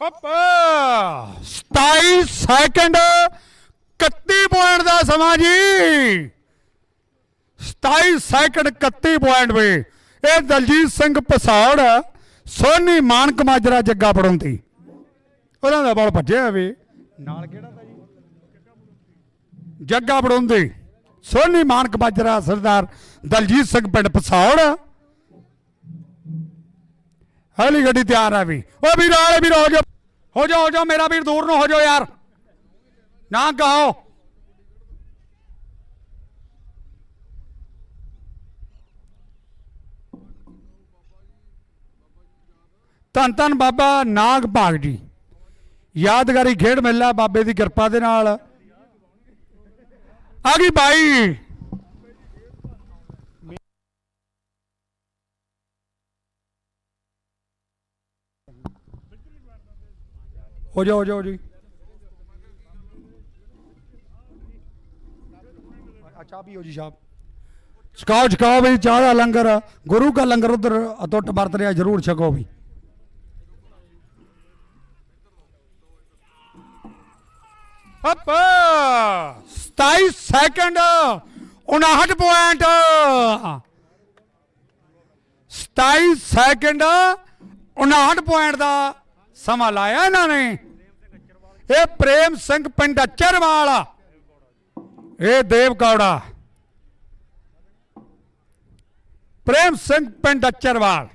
ਹੱਪ 27 second 31 point ਦਾ ਸਮਾਂ ਜੀ। 27 ਸੈਕਿੰਡ 31 ਪੁਆਇੰਟ ਵੇ। ਇਹ ਦਲਜੀਤ ਸਿੰਘ ਪਸਾੜ ਸੋਨੀ ਮਾਨਕ ਮਾਜਰਾ ਜੱਗਾ ਪੜਾਉਂਦੀ ਉਹਨਾਂ ਦਾ ਬਲ ਭੱਜਿਆ ਵੇ। ਨਾਲ ਕਿਹੜਾ ਤਾਂ ਜੀ? ਜੱਗਾ ਪੜਾਉਂਦੀ ਸੋਨੀ ਮਾਨਕ ਮਾਜਰਾ ਸਰਦਾਰ ਦਲਜੀਤ ਸਿੰਘ ਪਿੰਡ ਪਸਾੜ ਹਲੀ ਗੱਡੀ ਤਿਆਰ ਆ ਵੀ। ਓ ਵੀਰ ਆਲੇ ਵੀਰ ਹੋ ਜਾ ਹੋ ਜਾਓ ਹੋ ਜਾਓ, ਮੇਰਾ ਵੀਰ ਦੂਰ ਨੂੰ ਹੋ ਜਾਓ ਯਾਰ। ਨਾ ਕਹੋ ਧੰਨ ਧੰਨ ਬਾਬਾ ਨਾਗ ਭਾਗ ਜੀ। ਯਾਦਗਾਰੀ ਖੇਡ ਮੇਲਾ ਬਾਬੇ ਦੀ ਕਿਰਪਾ ਦੇ ਨਾਲ। ਆ ਗਈ ਬਾਈ। ਹੋ ਜਾ ਹੋ ਜਾ। ਹੋ ਜੀ ਚਾਹ ਵੀ ਹੋ ਜੀ ਸਾਹਿਬ ਛਕਾਓ ਛਕਾਓ ਵੀ ਚਾਹ ਦਾ ਲੰਗਰ ਗੁਰੂ ਦਾ ਲੰਗਰ ਉਧਰ ਅਟੁੱਟ ਵਰਤ ਰਿਹਾ ਜਰੂਰ ਛਕੋ ਵੀ। Up 27 second 59 point 27 second 59 point ਦਾ ਸਮਾਂ ਲਾਇਆ ਇਹਨਾਂ ਨੇ। ਇਹ ਪ੍ਰੇਮ ਸਿੰਘ ਪਿੰਡ ਅਚਰਵਾਲ ਇਹ ਦੇਵ ਪ੍ਰੇਮ ਸਿੰਘ ਪਿੰਡ ਅਚਰਵਾਲ।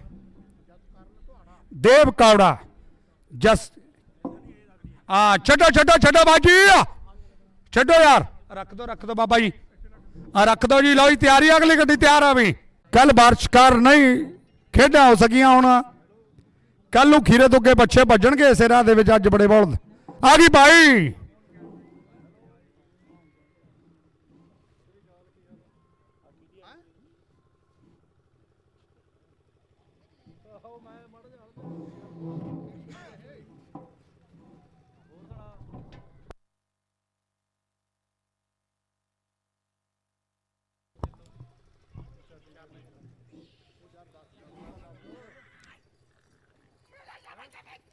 ਦੇਵ ਜਸ ਆ ਛੱਡੋ ਛੱਡੋ ਛੱਡੋ ਬਾਜੀ। ਛੱਡੋ ਯਾਰ। ਰੱਖ ਦੋ ਰੱਖ ਦੋ ਬਾਬਾ ਜੀ। ਆ ਰੱਖ ਦੋ ਜੀ। ਲਓ ਜੀ ਤਿਆਰੀ ਆ, ਅਗਲੀ ਗੱਡੀ ਤਿਆਰ ਆ ਵੀ। ਕੱਲ ਬਾਰਿਸ਼ਕਾਰ ਨਹੀਂ ਖੇਡਾਂ ਹੋ ਸਕੀਆਂ ਹੁਣ। ਕੱਲ ਨੂੰ ਖੀਰੇ ਤੋਂ ਅੱਗੇ ਬੱਚੇ ਭੱਜਣਗੇ ਇਸੇ ਰਾਹ ਦੇ ਵਿੱਚ ਅੱਜ ਬੜੇ ਬੋਲ ਆ ਗਈ ਭਾਈ।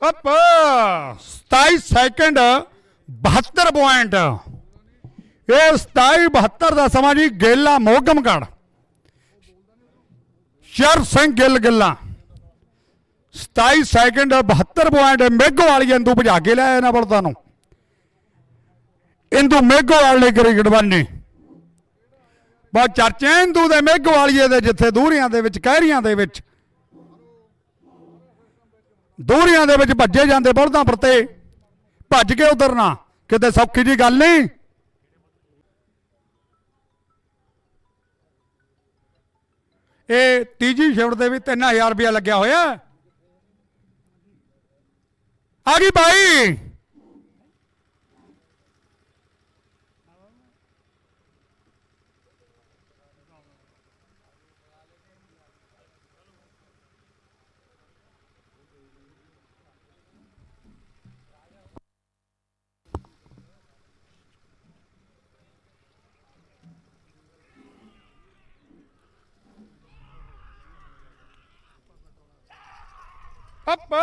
ਅਪ 27 ਸੈਕਿੰਡ 72 ਪੁਆਇੰਟ ਇਹ 27 72 ਦਾ ਸਮਾਂ ਜੀ, ਗੇਲਾ ਮੋਗਮਗੜ ਸ਼ਰ ਸਿੰਘ ਗਿੱਲ ਗਿੱਲਾ। 27 ਸੈਕਿੰਡ 72 ਪੁਆਇੰਟ ਮੇਘੋ ਵਾਲੀ ਇੰਦੂ ਭਜਾ ਕੇ ਲਿਆ ਇਹਨਾਂ ਬਲਦਾਂ ਨੂੰ। ਇੰਦੂ ਮੇਘੋ ਵਾਲੇ ਕ੍ਰਿਕਟ ਬੰਨੀ ਬਹੁਤ ਚਰਚੇ ਇੰਦੂ ਦੇ ਮੇਘੋ ਵਾਲੀਏ ਦੇ, ਜਿੱਥੇ ਦੂਰੀਆਂ ਦੇ ਵਿੱਚ ਕਹਿਰੀਆਂ ਦੇ ਵਿੱਚ ਦੂਰੀਆਂ ਦੇ ਵਿੱਚ ਭੱਜੇ ਜਾਂਦੇ ਬਲਦਾਂ ਪਰਤੇ। ਭੱਜ ਕੇ ਉਧਰਨਾ ਕਿਤੇ ਸੌਖੀ ਜੀ ਗੱਲ ਨਹੀਂ। ਇਹ ਤੀਜੀ ਸ਼ਿਫਟ ਦੇ ਵੀ 3000 ਰੁਪਇਆ ਲੱਗਿਆ ਹੋਇਆ। ਆ ਗਈ ਬਾਈ। ਅਪ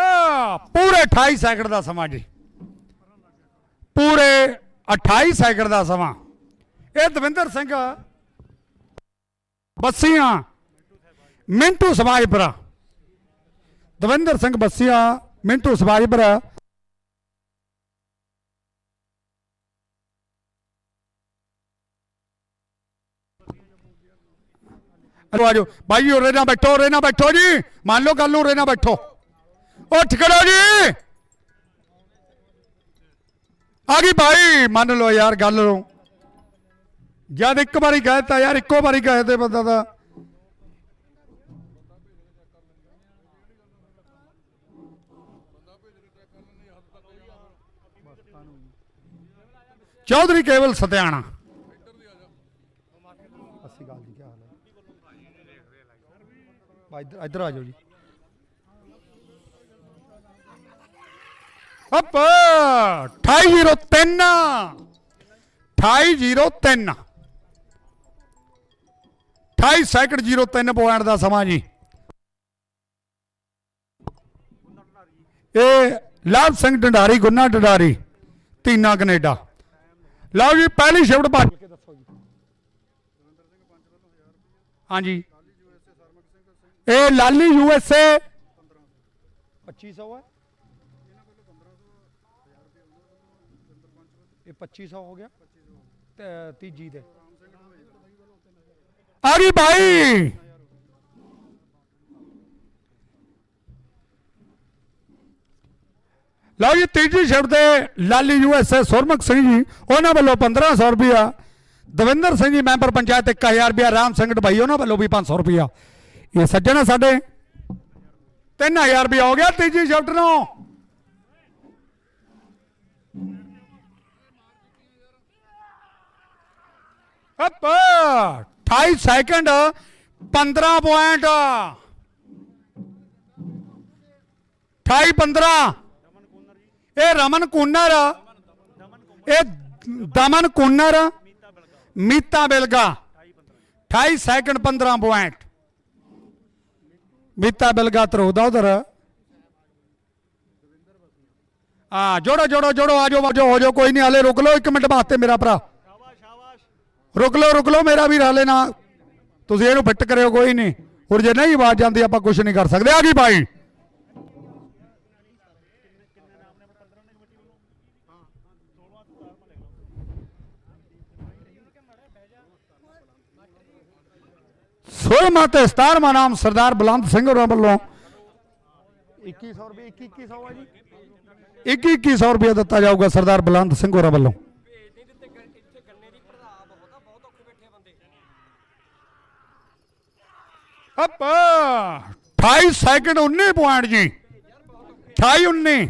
ਪੂਰੇ 28 ਸੈਕਿੰਡ ਦਾ ਸਮਾਂ ਜੀ। ਪੂਰੇ 28 ਸੈਕਿੰਡ ਦਾ ਸਮਾਂ। ਇਹ ਦਵਿੰਦਰ ਸਿੰਘ ਬੱਸੀਆਂ, ਮਿੰਟੂ ਸਮਾਜਪੁਰਾ। ਦਵਿੰਦਰ ਸਿੰਘ ਬੱਸੀਆਂ, ਮਿੰਟੂ ਸਮਾਜਪੁਰਾ। ਆਜੋ ਬਾਈ, ਉਰੇ ਨਾ ਬੈਠੋ, ਉਰੇ ਨਾ ਬੈਠੋ ਜੀ। ਮੰਨ ਲਓ ਗੱਲ ਉਰੇ ਨਾ ਬੈਠੋ। ਉੱਠ ਖੜੋ ਜੀ। ਆ ਗਈ ਭਾਈ ਮੰਨ ਲਓ ਯਾਰ ਗੱਲ ਨੂੰ। ਜਦ ਇੱਕ ਵਾਰੀ ਗਏ ਯਾਰ ਇੱਕੋ ਵਾਰੀ ਗਏ ਤੇ ਬੰਦਾ ਦਾ ਚੌਧਰੀ ਕੇਵਲ ਸਤਿਆਣਾ। ਇੱਧਰ ਆ ਜਾਓ ਜੀ। ਅਪ 2803 2803 28 ਸੈਕਿੰਡ 03 ਪੁਆਇੰਟ ਦਾ ਸਮਾਂ ਜੀ। ਇਹ ਲਾਭ ਸਿੰਘ ਡੰਡਾਰੀ, ਗੁੰਨਾ ਡੰਡਾਰੀ, ਤੀਨਾ ਕੈਨੇਡਾ। ਲਓ ਜੀ, ਪਹਿਲੀ ਸ਼ਿਫਟ ਭੱਜ ਕੇ ਦੱਸੋ ਜੀ। ਹਾਂਜੀ। ਇਹ ਲਾਲੀ ਯੂ ਐਸ ਏ। 2500 ਹੈ। ਇਹ 2500 ਹੋ ਗਿਆ। ਤੇ ਤੀਜੀ ਦੇ। ਆ ਗਈ ਭਾਈ ਲਓ ਜੀ, ਤੀਜੀ ਸ਼ਿਫਟ ਦੇ Lali U S A Surmukh Singh ji, ਉਹਨਾਂ ਵੱਲੋਂ 1500 ਰੁਪਇਆ। ਦਵਿੰਦਰ ਸਿੰਘ ਜੀ, ਮੈਂਬਰ ਪੰਚਾਇਤ 1000 ਰੁਪਇਆ, ਰਾਮ ਸਿੰਘ ਢਬਾਈ, ਉਹਨਾਂ ਵੱਲੋਂ ਵੀ 500 ਰੁਪਇਆ। ਇਹ ਸੱਜਣ ਆ ਸਾਡੇ। 3000 ਰੁਪਇਆ ਹੋ ਗਿਆ ਤੀਜੀ ਸ਼ਿਫਟ ਨੂੰ। ਅਪ 28 ਸੈਕਿੰਡ 15 ਪੁਆਇੰਟ 28 15 ਇਹ ਰਮਨ ਕੁੰਨਰ ਇਹ ਦਮਨ ਕੁੰਨਰ ਮੀਤਾ ਬਿਲਗਾ 28 ਸੈਕਿੰਡ 15 ਪੁਆਇੰਟ ਮੀਤਾ ਬਿਲਗਾ ਤਰੋਦਾ ਉਧਰ ਆ ਜੋੜੋ ਜੋੜੋ ਜੋੜੋ ਆਜੋ ਵਾਜੋ ਹੋ ਜਾਓ ਕੋਈ ਨਹੀਂ ਹਲੇ ਰੁਕ ਲਓ ਇੱਕ ਮਿੰਟ ਵਾਸਤੇ ਮੇਰਾ ਭਰਾ ਰੁਕ ਲਓ ਰੁਕ ਲਓ ਮੇਰਾ ਵੀ ਹਾਲੇ ਨਾ। ਤੁਸੀਂ ਇਹਨੂੰ ਫਿੱਟ ਕਰਿਓ ਕੋਈ ਨਹੀਂ। ਹੋਰ ਜੇ ਨਹੀਂ ਆਵਾਜ਼ ਜਾਂਦੀ ਆਪਾਂ ਕੁਝ ਨਹੀਂ ਕਰ ਸਕਦੇ। ਆ ਗਈ ਭਾਈ ਸੋਲਮਾ ਤੇ 17ਵਾਂ ਨਾਮ ਸਰਦਾਰ ਬਲੰਦ ਸਿੰਘ ਹੋਰਾਂ ਵੱਲੋਂ। 2100 ਰੁਪਏ 2100 ਹੈ ਜੀ। 2100 ਰੁਪਏ ਦਿੱਤਾ ਜਾਊਗਾ ਸਰਦਾਰ ਬਲੰਦ ਸਿੰਘ ਹੋਰਾਂ ਵੱਲੋਂ ਭੇਜ ਨਹੀਂ ਦਿੱਤੇ ਗ- ਇੱਥੇ ਗੰਨੇ ਦੀ ਭਰਾ ਬਹੁਤ ਆ ਬਹੁਤ ਔਖੇ ਬੈਠੇ ਬੰਦੇ ਅਪ! 28 ਸੈਕਿੰਡ 19 ਪੁਆਇੰਟ ਜੀ। 28 19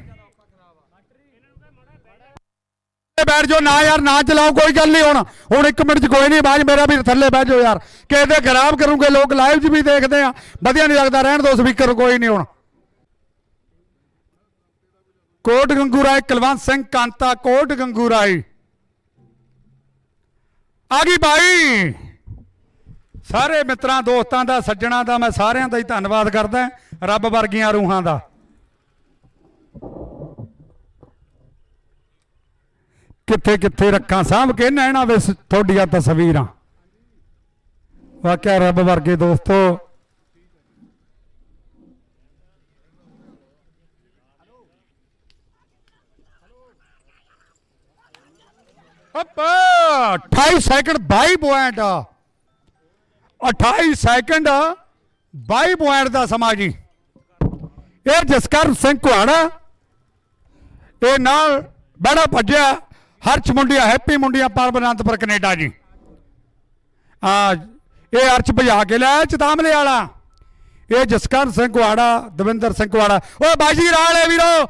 ਬੈਠ ਜਾਓ। ਨਾ ਯਾਰ, ਨਾ ਚਲਾਓ, ਕੋਈ ਗੱਲ ਨਹੀਂ। ਹੁਣ ਹੁਣ ਇੱਕ ਮਿੰਟ ਚ ਕੋਈ ਨਹੀਂ ਬਾਜ ਮੇਰਾ ਵੀ ਥੱਲੇ ਬਹਿ ਜਾਓ ਯਾਰ। ਕਿਤੇ ਖਰਾਬ ਕਰੂਗੇ? ਲੋਕ ਲਾਈਵ 'ਚ ਵੀ ਦੇਖਦੇ ਆ। ਵਧੀਆ ਨਹੀਂ ਲੱਗਦਾ। ਰਹਿਣ ਦੋ ਸਪੀਕਰ ਕੋਈ ਨਹੀਂ ਹੁਣ। ਕੋਟ ਗੰਗੂਰਾਏ, ਕੁਲਵੰਤ ਸਿੰਘ ਕਾਂਤਾ, ਕੋਟ ਗੰਗੂਰਾਏ। ਆ ਗਈ ਬਾਈ। ਸਾਰੇ ਮਿੱਤਰਾਂ, ਦੋਸਤਾਂ ਦਾ, ਸੱਜਣਾ ਦਾ ਮੈਂ ਸਾਰਿਆਂ ਦਾ ਹੀ ਧੰਨਵਾਦ ਕਰਦਾ ਰੱਬ ਵਰਗੀਆਂ ਰੂਹਾਂ ਦਾ। ਕਿੱਥੇ ਕਿੱਥੇ ਰੱਖਾਂ, ਸਾਂਭ ਕੇ ਨੈਣਾ ਵੇ ਸ- ਤੁਹਾਡੀਆਂ ਤਸਵੀਰਾਂ। ਵਾਕਿਆ ਰੱਬ ਵਰਗੇ ਦੋਸਤੋ। Up 28 second 22 point 28 second 22 point ਦਾ ਸਮਾਂ ਜੀ। ਇਹ ਜਸਕਰ ਸਿੰਘ ਕੁਹਾੜਾ, ਇਹ ਨਾਲ ਬੜਾ ਭੱਜਿਆ ਹਰਚ ਮੁੰਡਿਆ, ਹੈਪੀ ਮੁੰਡਿਆ ਪਰਬ ਅਨੰਦਪੁਰ ਕੈਨੇਡਾ ਜੀ। ਆ, ਇਹ ਅਰਚ ਭਜਾ ਕੇ ਲੈ ਚਤਾਮਲੇ ਵਾਲਾ। ਇਹ ਜਸਕਰ ਸਿੰਘ ਕੁਹਾੜਾ, ਦਵਿੰਦਰ ਸਿੰਘ ਕੁਹਾੜਾ। ਓਏ ਬਾਜੀ ਰਾਲੇ ਵੀਰੋ।